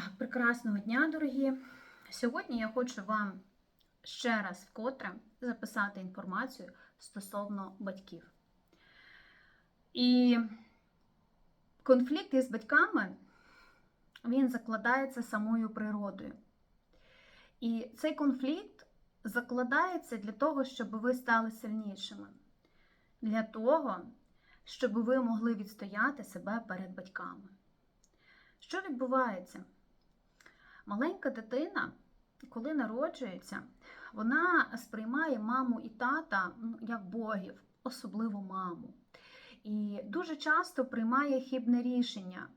Так, прекрасного дня, дорогі. Сьогодні я хочу вам ще раз вкотре записати інформацію стосовно батьків. І конфлікт із батьками він закладається самою природою. І цей конфлікт закладається для того, щоб ви стали сильнішими, для того, щоб ви могли відстояти себе перед батьками. Що відбувається? Маленька дитина, коли народжується, вона сприймає маму і тата ну, як богів, особливо маму. І дуже часто приймає хибне рішення,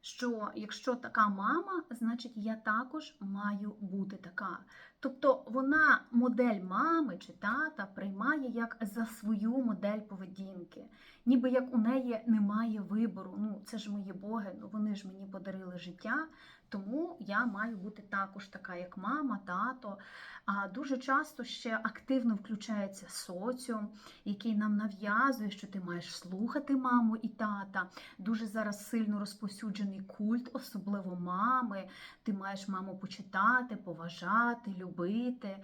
що якщо така мама, значить я також маю бути така. Тобто вона модель мами чи тата приймає як за свою модель поведінки, ніби як у неї немає вибору. Ну, це ж мої боги, ну вони ж мені подарили життя, тому я маю бути також така, як мама, тато. А дуже часто ще активно включається соціум, який нам нав'язує, що ти маєш слухати маму і тата. Дуже зараз сильно розповсюджений культ, особливо мами. Ти маєш маму почитати, поважати, любити.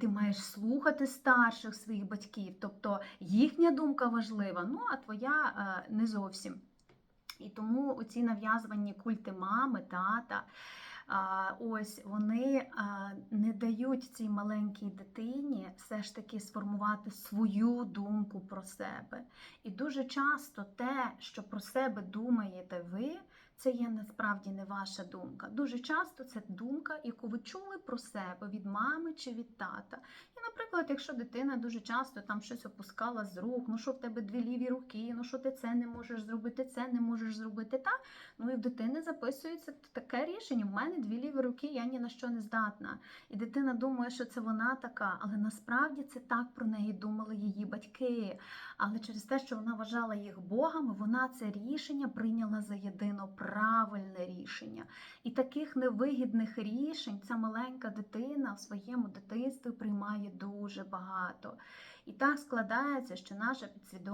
Ти маєш слухати старших своїх батьків, тобто їхня думка важлива, ну а твоя е, не зовсім. І тому оці нав'язувані культи мами, тата, ось вони не дають цій маленькій дитині все ж таки сформувати свою думку про себе. І дуже часто те, що про себе думаєте ви, це є насправді не ваша думка. Дуже часто це думка, яку ви чули про себе від мами чи від тата. Наприклад, якщо дитина дуже часто там щось опускала з рук, ну що в тебе дві ліві руки, ну що ти це не можеш зробити, це не можеш зробити, та ну і в дитини записується таке рішення. У мене дві ліві руки, я ні на що не здатна. І дитина думає, що це вона така, але насправді це так про неї думали її батьки. Але через те, що вона вважала їх богами, вона це рішення прийняла за єдино правильне рішення. І таких невигідних рішень ця маленька дитина в своєму дитинстві приймає дуже багато. І так складається, що наша підсвідомість.